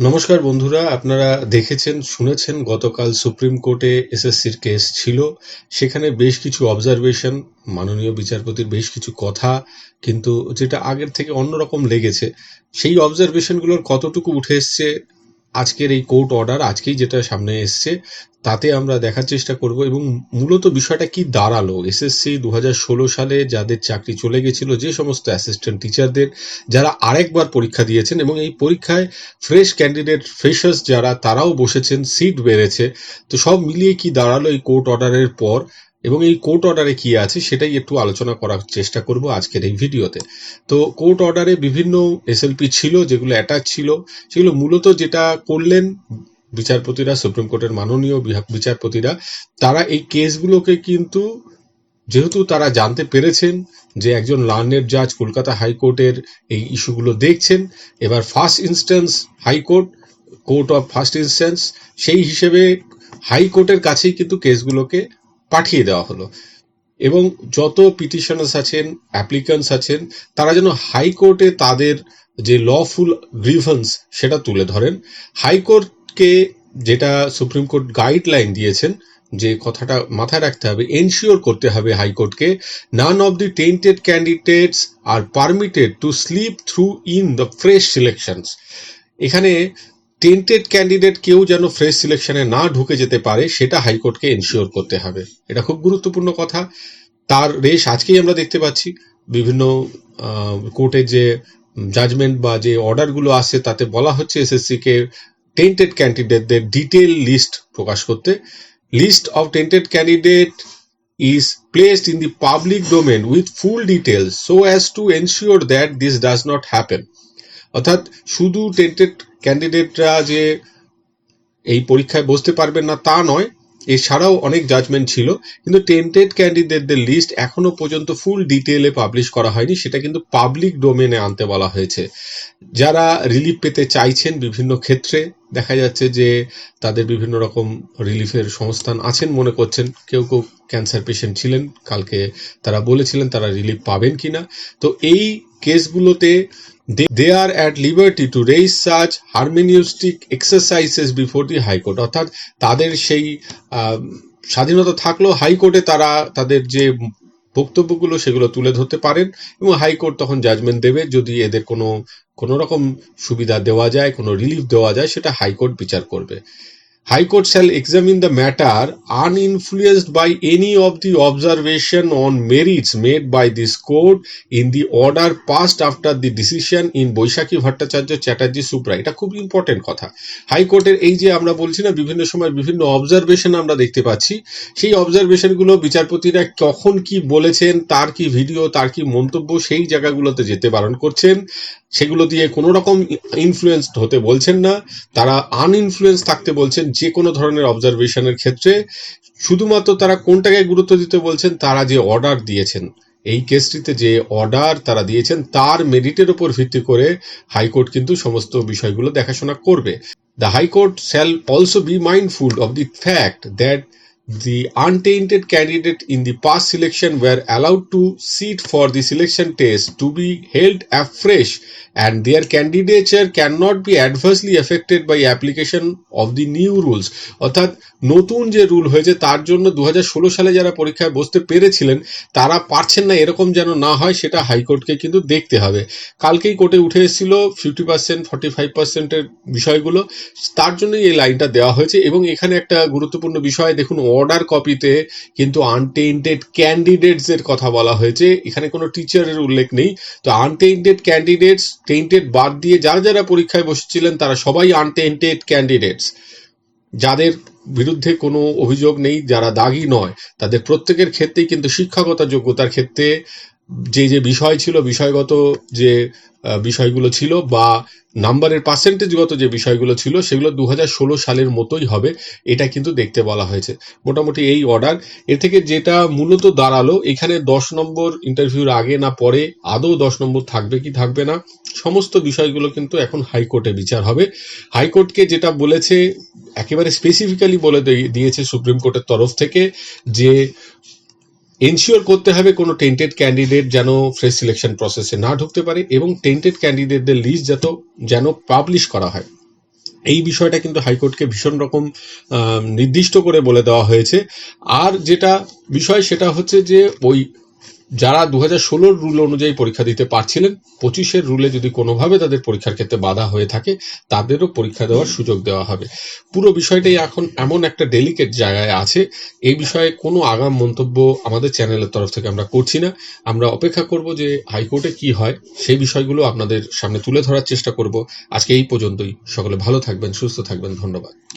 নমস্কার বন্ধুরা, আপনারা দেখেছেন, শুনেছেন, গতকাল সুপ্রিম কোর্টে এসএসসির কেস ছিল। সেখানে বেশ কিছু অবজারভেশন মাননীয় বিচারপতির বেশ কিছু কথা, কিন্তু যেটা আগের থেকে অন্যরকম লেগেছে, সেই অবজারভেশনগুলোর কতটুকু উঠে এসছে আজকের এই কোর্ট অর্ডার আজকেই যেটা সামনে এসছে, তাতে আমরা দেখার চেষ্টা করব এবং মূলত বিষয়টা কি দাঁড়াল? এসএসসি দু ষোলো সালে যাদের চাকরি চলে গেছিল, যে সমস্ত অ্যাসিস্ট্যান্ট টিচারদের যারা আরেকবার পরীক্ষা দিয়েছেন এবং এই পরীক্ষায় ফ্রেশ ক্যান্ডিডেট ফ্রেশার্স যারা, তারাও বসেছেন সিট বেড়েছে। তো সব মিলিয়ে কি দাঁড়াল এই কোর্ট অর্ডারের পর? এবং এই কোর্ট অর্ডারে কি আছে সেটাই একটু আলোচনা করার চেষ্টা করব আজকের এই ভিডিওতে। তো কোর্ট অর্ডারে বিভিন্ন এসএলপি ছিল, যেগুলো অ্যাটাচ ছিল, সেগুলো মূলত যেটা করলেন বিচারপতিরা, সুপ্রিম কোর্টের মাননীয় বিচারপতিরা, তারা এই কেসগুলোকে কিন্তু যেহেতু তারা জানতে পেরেছেন যে একজন লার্নের জাজ কলকাতা হাইকোর্টের এই ইস্যুগুলো দেখছেন, এবার first instance high court court of first instance সেই হিসেবে হাইকোর্টের কাছেই কিন্তু কেসগুলোকে পাঠিয়ে দেওয়া হলো। এবং যত পিটিশনার্স আছেন অ্যাপ্লিকান্টস আছেন, তারা যেন হাইকোর্টে তাদের যে লফুল গ্রিভেন্স সেটা তুলে ধরেন। হাইকোর্টকে যেটা সুপ্রিম কোর্ট গাইডলাইন দিয়েছেন, যে কথাটা মাথায় রাখতে হবে এনশিওর করতে হবে হাইকোর্টকে none of the tainted candidates are permitted to slip through in the fresh selections এখানে টেন্টেড ক্যান্ডিডেট কেউ যেন ফ্রেশ সিলেকশনে না ঢুকে যেতে পারে, সেটা হাইকোর্টকে এনশিওর করতে হবে। এটা খুব গুরুত্বপূর্ণ কথা। তার রেশ আজকেই আমরা দেখতে পাচ্ছি। বিভিন্ন কোর্টের যে জাজমেন্ট বা যে অর্ডারগুলো আসছে তাতে বলা হচ্ছে এসএসসি কে টেন্টেড ক্যান্ডিডেটদের ডিটেল লিস্ট প্রকাশ করতে। List of tainted candidate is placed in the public domain with full details so as to ensure that this does not happen অর্থাৎ শুধু টেন্টেড ক্যান্ডিডেটরা যে এই পরীক্ষায় বসতে পারবেন না তা নয়, এছাড়াও অনেক জাজমেন্ট ছিল, কিন্তু টেন্টেড ক্যান্ডিডেটদের লিস্ট এখনও পর্যন্ত ফুল ডিটেলে পাবলিশ করা হয়নি, সেটা কিন্তু পাবলিক ডোমেনে আনতে বলা হয়েছে। যারা রিলিফ পেতে চাইছেন বিভিন্ন ক্ষেত্রে, দেখা যাচ্ছে যে তাদের বিভিন্ন রকম রিলিফের সংস্থান আছেন মনে করছেন, কেউ কেউ ক্যান্সার পেশেন্ট ছিলেন, কালকে তারা বলেছিলেন তারা রিলিফ পাবেন কিনা। তো এই কেসগুলোতে they at liberty to raise such such exercises before the High Court. অর্থাৎ তাদের সেই স্বাধীনতা থাকলেও হাইকোর্টে তারা তাদের যে বক্তব্যগুলো সেগুলো তুলে ধরতে পারেন এবং হাইকোর্ট তখন জাজমেন্ট দেবে যদি এদের কোনো কোনো রকম সুবিধা দেওয়া যায়, কোনো রিলিফ দেওয়া যায়, সেটা হাইকোর্ট বিচার করবে। High court shall examine the matter uninfluenced by any of the observation on merits made by this court in the order passed after the decision in Baishakhi Bhattacharya Chatterjee supra এটা খুব important কথা। হাইকোর্টের এই যে আমরা বলছি না, বিভিন্ন সময় বিভিন্ন অবজারভেশন আমরা দেখতে পাচ্ছি, সেই অবজারভেশনগুলো বিচারপতিরা কখন কি বলেছেন, তার কি ভিডিও তার কি মন্তব্য, সেই জায়গাগুলোতে যেতে বারণ করছেন। সেগুলো দিয়ে কোনো রকম ইনফ্লুয়েন্সড হতে বলছেন না। তারা আনইনফ্লুয়েন্স থাকতে বলছেন যে কোনো ধরনের অবজারভেশনের ক্ষেত্রে। শুধুমাত্র তারা কোনটাকে গুরুত্ব দিতে বলছেন, তারা যে অর্ডার দিয়েছেন, এই কেসটিতে যে অর্ডার তারা দিয়েছেন, তার মেরিটের উপর ভিত্তি করে হাইকোর্ট কিন্তু সমস্ত বিষয়গুলো দেখাশোনা করবে। The high court shall also be mindful of the fact that the untainted candidate in the past selection were allowed to sit for the selection test to be held afresh and their candidature cannot be adversely affected by application of the new rules অর্থাৎ নতুন যে rule হয়েছে তার জন্য দু হাজার ষোলো সালে যারা পরীক্ষায় বসতে পেরেছিলেন তারা পারছেন না এরকম যেন না হয় সেটা হাইকোর্টকে কিন্তু দেখতে হবে কালকেই কোর্টে উঠে এসেছিল ফিফটি পার্সেন্ট ফর্টি ফাইভ পার্সেন্টের বিষয়গুলো তার জন্যই এই লাইনটা দেওয়া হয়েছে এবং এখানে একটা গুরুত্বপূর্ণ বিষয় দেখুন অর্ডার কপিতে কিন্তু আনটেন্টেড ক্যান্ডিডেটস এর কথা বলা হয়েছে। এখানে কোনো টিচারের উল্লেখ নেই। তো আনটেন্টেড ক্যান্ডিডেটস টেন্টেড বাদ দিয়ে যারা যারা পরীক্ষায় বসেছিলেন, তারা সবাই আনটেন্টেড ক্যান্ডিডেটস যাদের বিরুদ্ধে কোনো অভিযোগ নেই, যারা দাগি নয়, তাদের প্রত্যেকের ক্ষেত্রেই কিন্তু শিক্ষাগত যোগ্যতার ক্ষেত্রে যে যে বিষয় ছিল, বিষয়গত যে বিষয়গুলো ছিল বা নাম্বারের পার্সেন্টেজগত যে বিষয়গুলো ছিল, সেগুলো দু ষোলো সালের মতোই হবে, এটা কিন্তু দেখতে বলা হয়েছে। মোটামুটি এই অর্ডার এর থেকে যেটা মূলত দাঁড়াল, এখানে দশ নম্বর ইন্টারভিউর আগে না পরে আদৌ দশ নম্বর থাকবে কি থাকবে না, সমস্ত বিষয়গুলো কিন্তু এখন হাইকোর্টে বিচার হবে। হাইকোর্টকে যেটা বলেছে, একেবারে স্পেসিফিক্যালি বলে দিয়েছে সুপ্রিম কোর্টের তরফ থেকে যে এনশিওর করতে হবে কোনো টেন্টেড ক্যান্ডিডেট যেন ফ্রেশ সিলেকশন প্রসেসে না ঢুকতে পারে এবং টেন্টেড ক্যান্ডিডেটদের লিস্ট যত, যেন পাবলিশ করা হয়। এই বিষয়টা কিন্তু হাইকোর্টকে ভীষণ রকম নির্দিষ্ট করে বলে দেওয়া হয়েছে। আর যেটা বিষয় সেটা হচ্ছে যে ওই যারা দু হাজার ষোলোর রুল অনুযায়ী পরীক্ষা দিতে পারছিলেন, পঁচিশের রুলে যদি কোনোভাবে তাদের পরীক্ষার ক্ষেত্রে বাধা হয়ে থাকে, তাদেরও পরীক্ষা দেওয়ার সুযোগ দেওয়া হবে। পুরো বিষয়টাই এখন এমন একটা ডেলিকেট জায়গায় আছে। এই বিষয়ে কোনো আগাম মন্তব্য আমাদের চ্যানেলের তরফ থেকে আমরা করছি না। আমরা অপেক্ষা করব যে হাইকোর্টে কি হয়, সেই বিষয়গুলো আপনাদের সামনে তুলে ধরার চেষ্টা করব। আজকে এই পর্যন্তই। সকলে ভালো থাকবেন, সুস্থ থাকবেন। ধন্যবাদ।